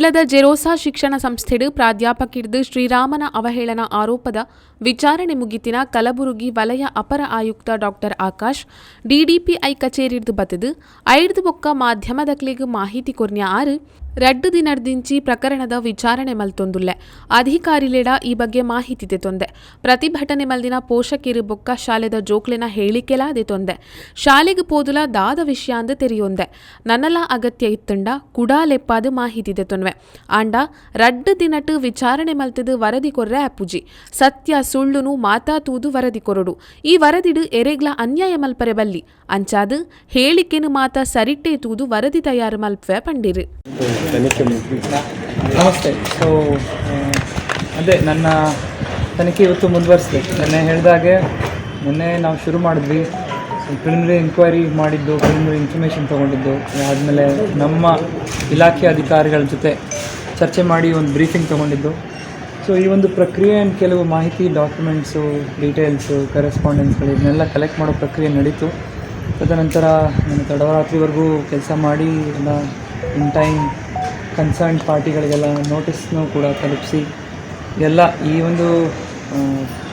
ಕುಡ್ಲದ ಜೆರೋಸಾ ಶಿಕ್ಷಣ ಸಂಸ್ಥೆಡು ಪ್ರಾಧ್ಯಾಪಕಿರ್ದು ಶ್ರೀರಾಮನ ಅವಹೇಳನ ಆರೋಪದ ವಿಚಾರಣೆ ಮುಗಿತಿನ ಕಲಬುರಗಿ ವಲಯ ಅಪರ ಆಯುಕ್ತ ಡಾಕ್ಟರ್ ಆಕಾಶ್ ಡಿಡಿಪಿಐ ಕಚೇರಿರ್ದು ಬತದು ಐಡ್ದು ಬೊಕ್ಕ ಮಾಧ್ಯಮದಕ್ಲೆಗ್ ಮಾಹಿತಿ ಕೊರ್ನ್ಯ ಆರು ರಡ್ಡು ದಿನಡ್ದಿಂಚಿ ಪ್ರಕರಣದ ವಿಚಾರಣೆ ಮಲ್ತೊಂದುಲ್ಲೆ ಅಧಿಕಾರಿಲೆಡ ಈ ಬಗ್ಗೆ ಮಾಹಿತಿ ತೆತೊಂದೆ ಪ್ರತಿಭಟನೆ ಮಲ್ದಿನ ಪೋಷಕಿರು ಬೊಕ್ಕ ಶಾಲೆದ ಜೋಕ್ಲೆನ ಹೇಳಿಕೆಲ ತೊಂದೆ. ಶಾಲೆಗೆ ಪೋದುಲ ದಾದ ವಿಷಯ ಅಂದು ತೆರೆಯೊಂದೆ. ನನ್ನಲ ಅಗತ್ಯ ಇತ್ತಂಡ ಕುಡಾ ಲೆಪ್ಪಾದು ಮಾಹಿತಿ ದೆತೊನ್ವೆ ಆಂಡ ರಡ್ಡು ದಿನಟ್ ವಿಚಾರಣೆ ಮಲ್ತದು ವರದಿ ಕೊರ್ರೆ ಅಪ್ಪುಜಿ. ಸತ್ಯ ಸುಳ್ಳುನು ಮಾತಾತೂದು ವರದಿ ಕೊರಡು. ಈ ವರದಿಡು ಎರೆಗ್ಲ ಅನ್ಯಾಯ ಮಲ್ಪರೆ ಬಲ್ಲಿ. ಅಂಚಾದು ಹೇಳಿಕೆನು ಮಾತ ಸರಿಟ್ಟೆ ತೂದು ವರದಿ ತಯಾರು ಮಲ್ಪವೆ ಪಂಡಿರು. ನಮಸ್ತೆ. ಸೊ ಅದೇ ನನ್ನ ತನಿಖೆ ಇವತ್ತು ಮುಂದುವರಿಸಿದೆ. ನೆನ್ನೆ ಹೇಳಿದಾಗೆ, ಮೊನ್ನೆ ನಾವು ಶುರು ಮಾಡಿದ್ವಿ. ಪ್ರಿಲಿಮಿನರಿ ಎಂಕ್ವೈರಿ ಮಾಡಿದ್ದು ಪ್ರಿಲಿಮಿನರಿ ಇನ್ಫಾರ್ಮೇಷನ್ ತೊಗೊಂಡಿದ್ದು. ಆದಮೇಲೆ ನಮ್ಮ ಇಲಾಖೆ ಅಧಿಕಾರಿಗಳ ಜೊತೆ ಚರ್ಚೆ ಮಾಡಿ ಒಂದು ಬ್ರೀಫಿಂಗ್ ತೊಗೊಂಡಿದ್ದು. ಸೊ ಈ ಒಂದು ಪ್ರಕ್ರಿಯೆ ಆ್ಯಂಡ್ ಕೆಲವು ಮಾಹಿತಿ ಡಾಕ್ಯುಮೆಂಟ್ಸು ಡೀಟೇಲ್ಸು ಕರೆಸ್ಪಾಂಡೆನ್ಸ್ಗಳು ಇದನ್ನೆಲ್ಲ ಕಲೆಕ್ಟ್ ಮಾಡೋ ಪ್ರಕ್ರಿಯೆ ನಡೀತು. ತದನಂತರ ನಾನು ತಡವರಾತ್ರಿವರೆಗೂ ಕೆಲಸ ಮಾಡಿ ಎಲ್ಲ ಇನ್ ಟೈಮ್ ಕನ್ಸರ್ನ್ ಪಾರ್ಟಿಗಳಿಗೆಲ್ಲ ನೋಟಿಸ್ನೂ ಕೂಡ ತಲುಪಿಸಿ, ಎಲ್ಲ ಈ ಒಂದು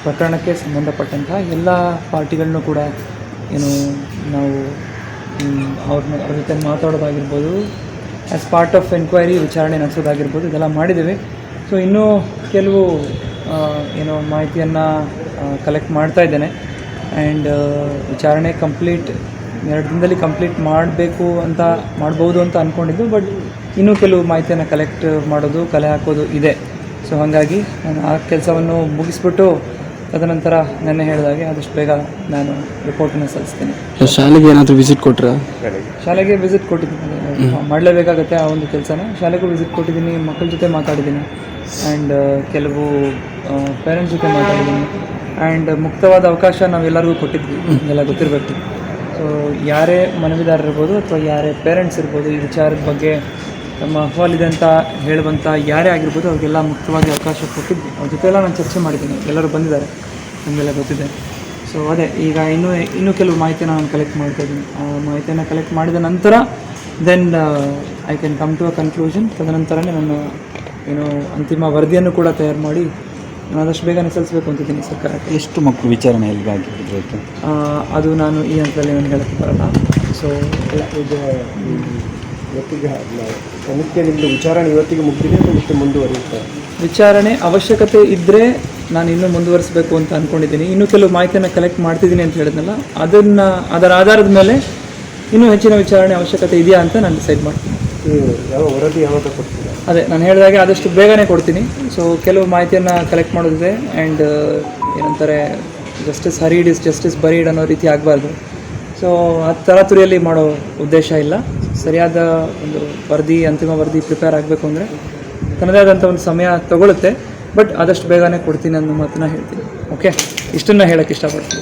ಪ್ರಕರಣಕ್ಕೆ ಸಂಬಂಧಪಟ್ಟಂತಹ ಎಲ್ಲ ಪಾರ್ಟಿಗಳನ್ನೂ ಕೂಡ ಏನು ನಾವು ಅವ್ರ ಅವ್ರನ್ನ ಅವ್ರ ಜೊತೆ ಮಾತಾಡೋದಾಗಿರ್ಬೋದು ಆ್ಯಸ್ ಪಾರ್ಟ್ ಆಫ್ ಎನ್ಕ್ವೈರಿ ವಿಚಾರಣೆ ನಡೆಸೋದಾಗಿರ್ಬೋದು, ಇದೆಲ್ಲ ಮಾಡಿದ್ದೇವೆ. ಸೊ ಇನ್ನೂ ಕೆಲವು ಏನೋ ಮಾಹಿತಿಯನ್ನು ಕಲೆಕ್ಟ್ ಮಾಡ್ತಾ ಇದ್ದೇನೆ. ಆ್ಯಂಡ್ ವಿಚಾರಣೆ ಕಂಪ್ಲೀಟ್ ಎರಡು ದಿನದಲ್ಲಿ ಕಂಪ್ಲೀಟ್ ಮಾಡಬೇಕು ಅಂತ ಮಾಡ್ಬೋದು ಅಂತ ಅಂದ್ಕೊಂಡಿದ್ದು ಬಟ್ ಇನ್ನೂ ಕೆಲವು ಮಾಹಿತಿಯನ್ನು ಕಲೆಕ್ಟ್ ಮಾಡೋದು ಕಲೆ ಹಾಕೋದು ಇದೆ. ಸೊ ಹಾಗಾಗಿ ನಾನು ಆ ಕೆಲಸವನ್ನು ಮುಗಿಸ್ಬಿಟ್ಟು ತದನಂತರ ನೆನ್ನೆ ಹೇಳಿದಾಗೆ ಆದಷ್ಟು ಬೇಗ ನಾನು ರಿಪೋರ್ಟನ್ನು ಸಲ್ಲಿಸ್ತೀನಿ. ಶಾಲೆಗೆ ಏನಾದರೂ ವಿಸಿಟ್ ಕೊಟ್ಟರೆ ಶಾಲೆಗೆ ವಿಸಿಟ್ ಕೊಟ್ಟಿದ್ದೀನಿ. ಮಾಡಲೇಬೇಕಾಗತ್ತೆ ಆ ಒಂದು ಕೆಲಸನ. ಶಾಲೆಗೂ ವಿಸಿಟ್ ಕೊಟ್ಟಿದ್ದೀನಿ ಮಕ್ಕಳ ಜೊತೆ ಮಾತಾಡಿದ್ದೀನಿ ಆ್ಯಂಡ್ ಕೆಲವು ಪೇರೆಂಟ್ಸ್ ಜೊತೆ ಮಾತಾಡಿದ್ದೀನಿ ಆ್ಯಂಡ್ ಮುಕ್ತವಾದ ಅವಕಾಶ ನಾವೆಲ್ಲರಿಗೂ ಕೊಟ್ಟಿದ್ವಿ. ಎಲ್ಲ ಗೊತ್ತಿರಬೇಕು. ಸೊ ಯಾರೇ ಮನವಿದಾರರಿರ್ಬೋದು ಅಥವಾ ಯಾರೇ ಪೇರೆಂಟ್ಸ್ ಇರ್ಬೋದು, ಈ ವಿಚಾರದ ಬಗ್ಗೆ ತಮ್ಮ ಅಹವಾಲಿದೆ ಅಂತ ಹೇಳುವಂಥ ಯಾರೇ ಆಗಿರ್ಬೋದು ಅವ್ರಿಗೆಲ್ಲ ಮುಕ್ತವಾಗಿ ಅವಕಾಶ ಕೊಟ್ಟಿದ್ವಿ. ಅವ್ರ ನಾನು ಚರ್ಚೆ ಮಾಡಿದ್ದೀನಿ. ಎಲ್ಲರೂ ಬಂದಿದ್ದಾರೆ. ನಮಗೆಲ್ಲ ಗೊತ್ತಿದೆ. ಸೊ ಅದೇ, ಈಗ ಇನ್ನೂ ಇನ್ನೂ ಕೆಲವು ಮಾಹಿತಿನ ನಾನು ಕಲೆಕ್ಟ್ ಮಾಡ್ತಾ ಇದ್ದೀನಿ. ಆ ಮಾಹಿತಿಯನ್ನು ಕಲೆಕ್ಟ್ ಮಾಡಿದ ನಂತರ then I can come to a conclusion ತದನಂತರನೇ ನಾನು ಏನು ಅಂತಿಮ ವರದಿಯನ್ನು ಕೂಡ ತಯಾರು ಮಾಡಿ ನಾನು ಆದಷ್ಟು ಬೇಗನೆ ಸಲ್ಲಿಸಬೇಕು ಅಂತಿದ್ದೀನಿ ಸರ್ಕಾರಕ್ಕೆ. ಎಷ್ಟು ಮಕ್ಕಳು ವಿಚಾರಣೆ ಎಲ್ಲಿಗೆ ಆ, ಅದು ನಾನು ಈ ಹಂತದಲ್ಲಿ ನಾನು ಹೇಳಕ್ಕೆ ಬರಲ್ಲ. ಸೊ ಇದು ಇವತ್ತಿಗೆ ತನಿಖೆ ನಿಮ್ಮದು ವಿಚಾರಣೆ ಇವತ್ತಿಗೆ ಮುಗಿದಿದೆ ಮತ್ತು ಮುಂದುವರಿಯುತ್ತೆ? ವಿಚಾರಣೆ ಅವಶ್ಯಕತೆ ಇದ್ದರೆ ನಾನು ಇನ್ನೂ ಮುಂದುವರಿಸಬೇಕು ಅಂತ ಅಂದ್ಕೊಂಡಿದ್ದೀನಿ ಇನ್ನೂ ಕೆಲವು ಮಾಹಿತಿಯನ್ನು ಕಲೆಕ್ಟ್ ಮಾಡ್ತಿದ್ದೀನಿ ಅಂತ ಹೇಳಿದ್ನಲ್ಲ ಅದನ್ನು ಅದರ ಆಧಾರದ ಮೇಲೆ ಇನ್ನೂ ಹೆಚ್ಚಿನ ವಿಚಾರಣೆ ಅವಶ್ಯಕತೆ ಇದೆಯಾ ಅಂತ ನಾನು ಡಿಸೈಡ್ ಮಾಡ್ತೀನಿ. ಯಾವ ವರದಿ ಯಾವಾಗ ಅದೇ, ನಾನು ಹೇಳಿದಾಗೆ ಆದಷ್ಟು ಬೇಗನೆ ಕೊಡ್ತೀನಿ. ಸೊ ಕೆಲವು ಮಾಹಿತಿಯನ್ನು ಕಲೆಕ್ಟ್ ಮಾಡೋದಿದೆ ಆ್ಯಂಡ್ ಏನಂತಾರೆ justice hurried is justice buried ಅನ್ನೋ ರೀತಿ ಆಗಬಾರ್ದು. ಸೊ ಆ ತರಾತುರಿಯಲ್ಲಿ ಮಾಡೋ ಉದ್ದೇಶ ಇಲ್ಲ. ಸರಿಯಾದ ಒಂದು ವರದಿ, ಅಂತಿಮ ವರದಿ ಪ್ರಿಪೇರ್ ಆಗಬೇಕು ಅಂದರೆ ತನ್ನದೇ ಆದಂಥ ಒಂದು ಸಮಯ ತಗೊಳುತ್ತೆ. ಬಟ್ ಆದಷ್ಟು ಬೇಗನೆ ಕೊಡ್ತೀನಿ ಅನ್ನೋ ಮಾತನ್ನ ಹೇಳ್ತೀನಿ. ಓಕೆ ಇಷ್ಟನ್ನು ಹೇಳೋಕ್ಕೆ ಇಷ್ಟಪಡ್ತೀನಿ.